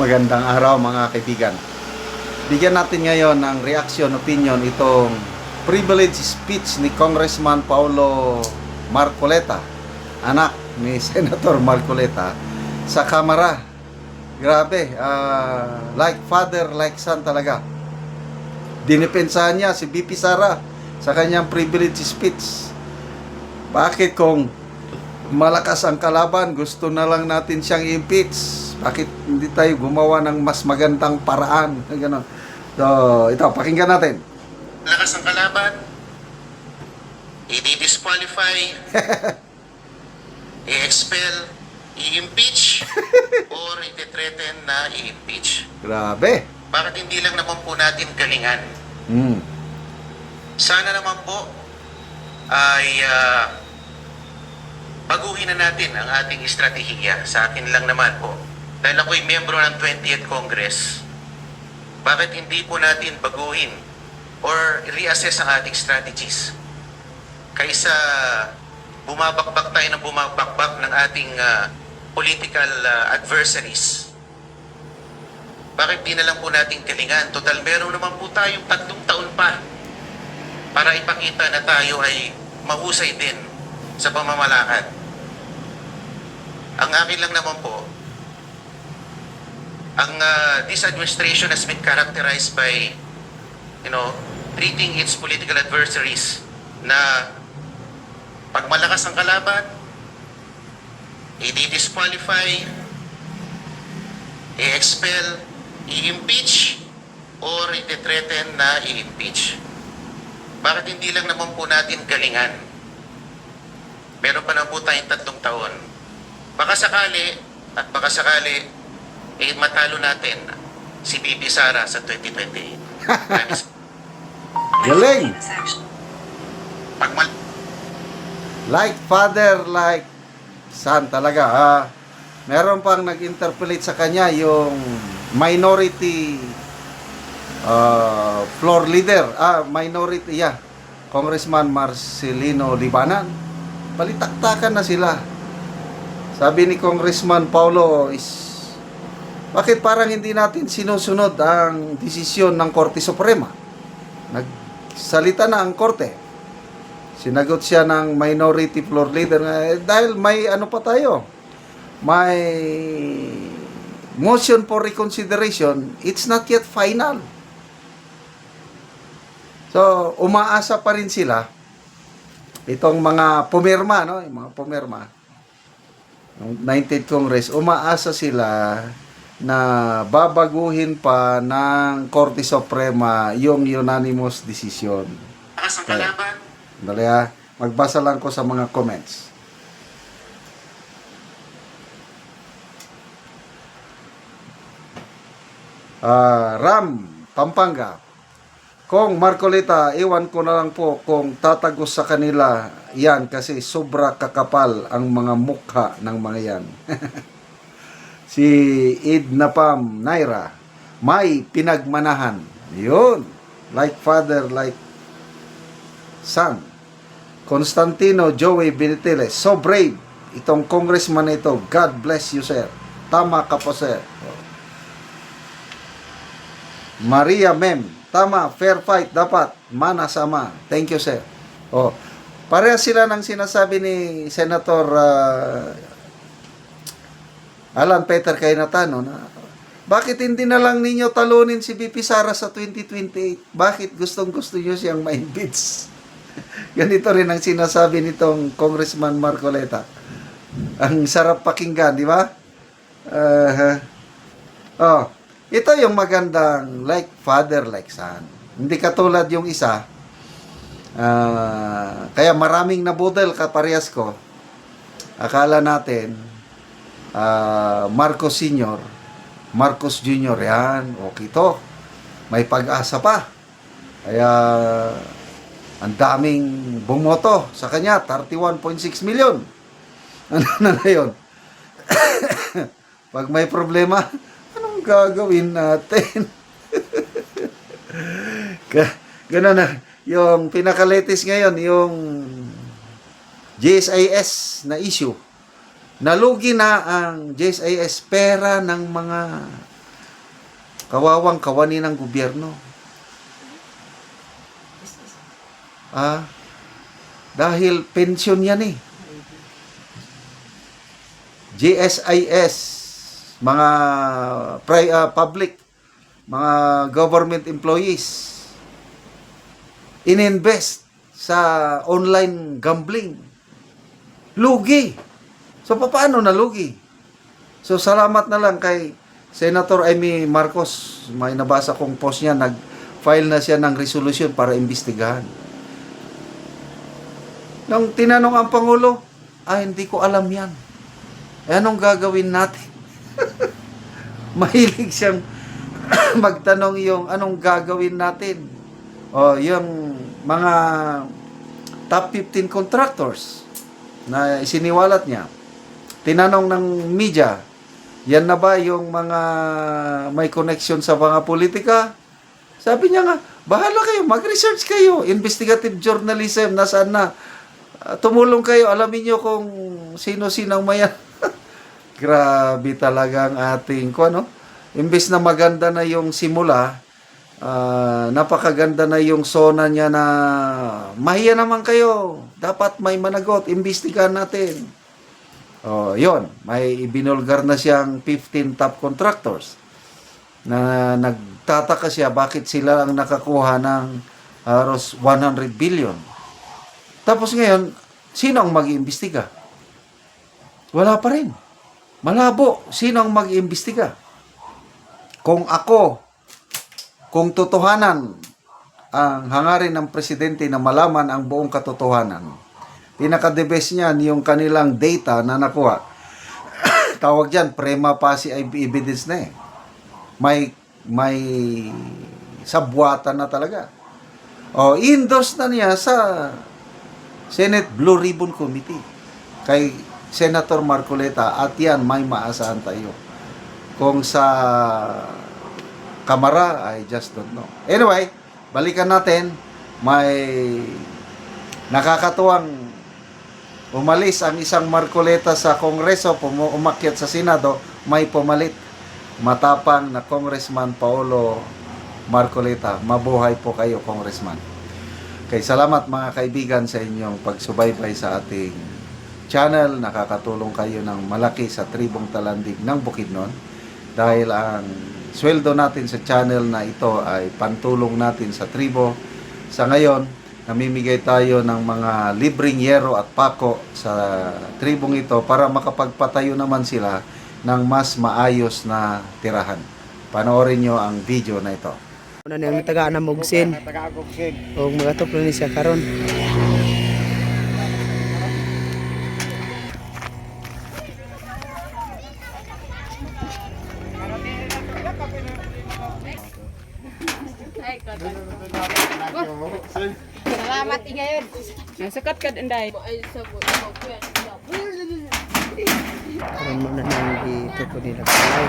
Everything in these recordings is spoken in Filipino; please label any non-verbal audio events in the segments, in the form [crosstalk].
Magandang araw mga kaibigan. Bigyan natin ngayon ng reaction, opinion itong privilege speech ni Congressman Paulo Marcoleta, anak ni [laughs] Senator Marcoleta, sa Kamara. Grabe, ah, like father, like son talaga. Dinipensahan niya si BP Sara sa kanyang privilege speech. Bakit kung malakas ang kalaban, gusto na lang natin siyang impeach? Bakit hindi tayo gumawa ng mas magandang paraan? [laughs] Ganon. So, ito, pakinggan natin. lakas ang kalaban, i-disqualify, [laughs] i-expel, i-impeach, [laughs] or i-threaten na i-impeach. Grabe. Bakit hindi lang naman po natin galingan? Mm. Sana naman po ay ah, baguhin na natin ang ating estratehiya. Sa akin lang naman po. Dahil ako'y miyembro ng 20th Congress, bakit hindi po natin baguhin or reassess ang ating strategies? Kaysa bumabakbak tayo ng bumabakbak ng ating ah, political ah, adversaries. Bakit di na lang po natin galingan? Total, meron naman po tayong tatlong taon pa para ipakita na tayo ay mahusay din sa pamamalakad. Ang akin lang naman po, ang uh, this administration has been characterized by, you know, treating its political adversaries na pag malakas ang kalaban, i-disqualify, i-expel, i-impeach, or i-threaten na i-impeach. Bakit hindi lang naman po natin galingan? Meron pa na po tayong tatlong taon. Baka sakali, at baka sakali, eh matalo natin si Bibi Sara sa 2028. Maraming [laughs] Galing. Pag mal- Like father, like son talaga. Ah, meron pang nag-interpolate sa kanya yung minority ah, floor leader. Ah, minority, yeah. Congressman Marcelino Libanan. Palitaktakan na sila. Sabi ni Congressman Paulo is bakit parang hindi natin sinusunod ang desisyon ng Korte Suprema? Nagsalita na ang Korte. Sinagot siya ng minority floor leader na, eh, dahil may ano pa tayo, may motion for reconsideration, it's not yet final. So, umaasa pa rin sila itong mga pumirma, no? Yung mga pumirma ng 19th Congress, umaasa sila na babaguhin pa ng Korte Suprema yung unanimous decision. lakas ang kalaban, Dali ha, magbasa lang ko sa mga comments. Ah, Ram, Pampanga. Kung Marcolita, iwan ko na lang po kung tatagos sa kanila yan kasi sobra kakapal ang mga mukha ng mga yan. [laughs] si Id Napam Naira, may pinagmanahan. Yun. Like father, like son. Constantino Joey Beniteles, so brave. Itong congressman na ito, God bless you, sir. Tama ka po, sir. Maria Mem, tama, fair fight, dapat, mana sama. Thank you, sir. Oh, pareha sila ng sinasabi ni Senator ah, Alan Peter Cayetano na bakit hindi na lang ninyo talunin si BP Sara sa 2028? Bakit gustong gusto nyo siyang ma-impeach? [laughs] Ganito rin ang sinasabi nitong Congressman Marcoleta. Ang sarap pakinggan, di ba? Uh, oh, ito yung magandang like father, like son. Hindi katulad yung isa. ah, kaya maraming nabudel kaparehas ko. Akala natin, ah, Marcos Sr., Marcos Jr., yan, okay to. May pag-asa pa. Kaya, ang daming bumoto sa kanya, 31.6 million. [laughs] Ano na na yun? [coughs] Pag may problema, anong gagawin natin? [laughs] Ga- Ganun na. Yung pinaka-latest ngayon, yung GSIS na issue. Nalugi na ang GSIS pera ng mga Kawawang kawani ng gobyerno. Ah, dahil pensyon yan eh. GSIS, mga pri- ah, public, mga government employees, ininvest sa online gambling. Lugi. So, paano na lugi? So, salamat na lang kay Senator Amy Marcos. May nabasa kong post niya, nag-file na siya ng resolution para imbestigahan. Nung tinanong ang Pangulo, ah, hindi ko alam yan. Eh, anong gagawin natin? [laughs] Mahilig siyang [coughs] magtanong yung anong gagawin natin. O, yung mga top 15 contractors na isiniwalat niya. Tinanong ng media, yan na ba yung mga may connection sa mga politika? Sabi niya nga, bahala kayo, mag-research kayo. Investigative journalism, nasaan na? Ah, tumulong kayo, alamin nyo kung sino-sinang mayan. Grabe talaga ang ating, kung ano, imbes na maganda na yung simula, ah, napakaganda na yung sona niya na mahiya naman kayo. Dapat may managot, imbestigahan natin. Oh, yon, may ibinulgar na siyang 15 top contractors na nagtataka siya bakit sila ang nakakuha ng halos 100 billion. Tapos ngayon, sino ang mag-iimbestiga? Wala pa rin. Malabo. Sino ang mag-iimbestiga? Kung ako, kung totohanan ang hangarin ng presidente na malaman ang buong katotohanan, pinaka-the best niyan yung kanilang data na nakuha. [coughs] Tawag dyan, prema facie evidence na eh. May, may sabwatan na talaga. O, endorse na niya sa Senate Blue Ribbon Committee kay Senator Marcoleta at yan may maasahan tayo. Kung sa Kamara, I just don't know. Anyway, balikan natin. May nakakatuwang umalis ang isang Marcoleta sa Kongreso, umakyat sa Senado, may pumalit. Matapang na Congressman Paolo Marcoleta. Mabuhay po kayo, Congressman. Kay salamat mga kaibigan sa inyong pagsubaybay sa ating channel. Nakakatulong kayo ng malaki sa tribong talandig ng Bukidnon. Dahil ang sweldo natin sa channel na ito ay pantulong natin sa tribo. Sa ngayon, namimigay tayo ng mga libreng yero at pako sa tribong ito para makapagpatayo naman sila ng mas maayos na tirahan. Panoorin nyo ang video na ito. Una niyang taga na mugsin. O mga tuklo ni siya karon. Salamat ngayon. Nasakat ka dinday. Karon mo na nang gituklo nila palay.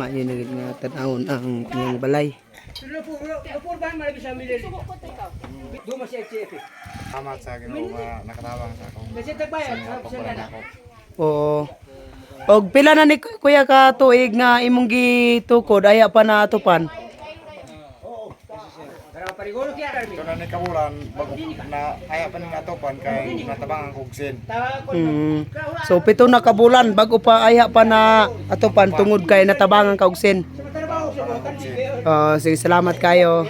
Maayo nagit nga tan-awon ang kanyang balay. Salamat sa Ginoo nga nakatabang sa akong pagpulan ako. Oo. Og pila na ni Kuya ka tuig nga imong gitukod aya pa na atupan. Ito na ni kabulan bago na aya pa ning atopan kay natabang ang kugsin. Mm. So pito na kabulan bago pa aya pa na atupan tungod kay natabangan ka og sin. Oh, sige, salamat kayo.